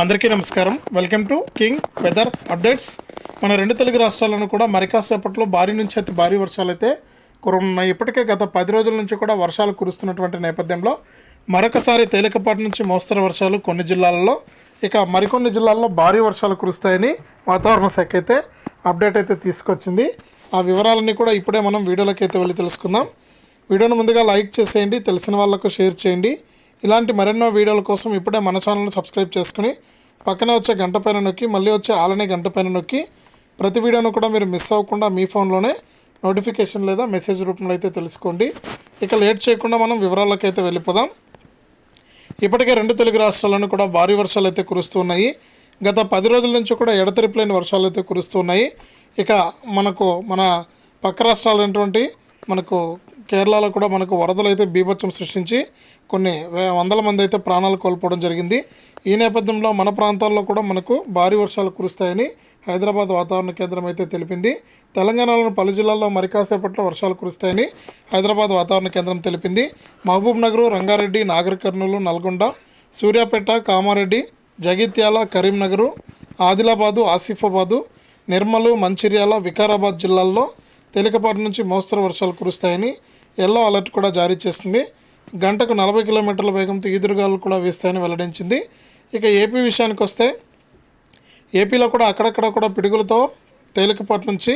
అందరికీ నమస్కారం. Welcome to king weather updates మన రెండు తెలుగు రాష్ట్రాలను కూడా మరికాసేపట్లో భారీ నుంచి అయితే భారీ వర్షాలు అయితే కురున్నాయి ఇప్పటికే గత పది రోజుల నుంచి కూడా వర్షాలు కురుస్తున్నటువంటి నేపథ్యంలో మరొకసారి తేలికపాటి నుంచి మోస్తరు వర్షాలు కొన్ని జిల్లాలలో ఇక మరికొన్ని జిల్లాల్లో భారీ వర్షాలు కురుస్తాయని వాతావరణ శాఖ అయితే అప్డేట్ అయితే తీసుకొచ్చింది. ఆ వివరాలన్నీ కూడా ఇప్పుడే మనం వీడియోలోకి అయితే వెళ్ళి తెలుసుకుందాం. వీడియోను ముందుగా లైక్ చేసేయండి తెలిసిన వాళ్ళకు షేర్ చేయండి. ఇలాంటి మరెన్నో వీడియోల కోసం ఇప్పుడే మన ఛానల్ని సబ్స్క్రైబ్ చేసుకుని పక్కన వచ్చే గంట పైన నొక్కి మళ్ళీ వచ్చే ఆలనే గంట పైన నొక్కి ప్రతి వీడియోను కూడా మీరు మిస్ అవ్వకుండా మీ ఫోన్లోనే నోటిఫికేషన్ లేదా మెసేజ్ రూపంలో అయితే తెలుసుకోండి. ఇక లేట్ చేయకుండా మనం వివరాలకు అయితే వెళ్ళిపోదాం. ఇప్పటికే రెండు తెలుగు రాష్ట్రాలను కూడా భారీ వర్షాలు అయితే కురుస్తున్నాయి గత పది రోజుల నుంచి కూడా ఎడతెరిపిలేని వర్షాలు అయితే కురుస్తున్నాయి ఇక మనకు మన పక్క రాష్ట్రాలైనటువంటి మనకు కేరళలో కూడా మనకు వరదలు అయితే బీభత్సం సృష్టించి కొన్ని వందల మంది అయితే ప్రాణాలు కోల్పోవడం జరిగింది. ఈ నేపథ్యంలో మన ప్రాంతాల్లో కూడా మనకు భారీ వర్షాలు కురుస్తాయని హైదరాబాద్ వాతావరణ కేంద్రం అయితే తెలిపింది. తెలంగాణలోని పలు జిల్లాల్లో మరికాసేపట్లో వర్షాలు కురుస్తాయని హైదరాబాద్ వాతావరణ కేంద్రం తెలిపింది. మహబూబ్ నగర్ రంగారెడ్డి నాగర్ కర్నూలు నల్గొండ సూర్యాపేట కామారెడ్డి జగిత్యాల కరీంనగరు ఆదిలాబాదు ఆసిఫాబాదు నిర్మలు మంచిర్యాల వికారాబాద్ జిల్లాల్లో తేలికపాటి నుంచి మోస్తరు వర్షాలు కురుస్తాయని ఎల్లో అలర్ట్ కూడా జారీ చేసింది. గంటకు నలభై కిలోమీటర్ల వేగంతో ఈదురుగాలు కూడా వీస్తాయని వెల్లడించింది. ఇక ఏపీ విషయానికి వస్తే ఏపీలో కూడా అక్కడక్కడ కూడా పిడుగులతో తేలికపాటి నుంచి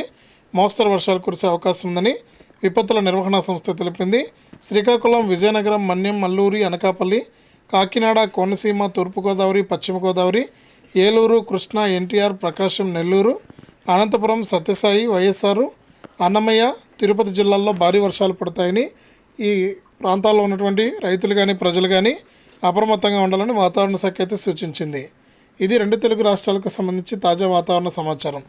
మోస్తరు వర్షాలు కురిసే అవకాశం ఉందని విపత్తుల నిర్వహణ సంస్థ తెలిపింది. శ్రీకాకుళం విజయనగరం మన్యం మల్లూరి అనకాపల్లి కాకినాడ కోనసీమ తూర్పుగోదావరి పశ్చిమ గోదావరి ఏలూరు కృష్ణా ఎన్టీఆర్ ప్రకాశం నెల్లూరు అనంతపురం సత్యసాయి వైఎస్ఆర్ అన్నమయ్య తిరుపతి జిల్లాల్లో భారీ వర్షాలు పడతాయని ఈ ప్రాంతాల్లో ఉన్నటువంటి రైతులు కానీ ప్రజలు కానీ అప్రమత్తంగా ఉండాలని వాతావరణ శాఖ అయితే సూచించింది. ఇది రెండు తెలుగు రాష్ట్రాలకు సంబంధించి తాజా వాతావరణ సమాచారం.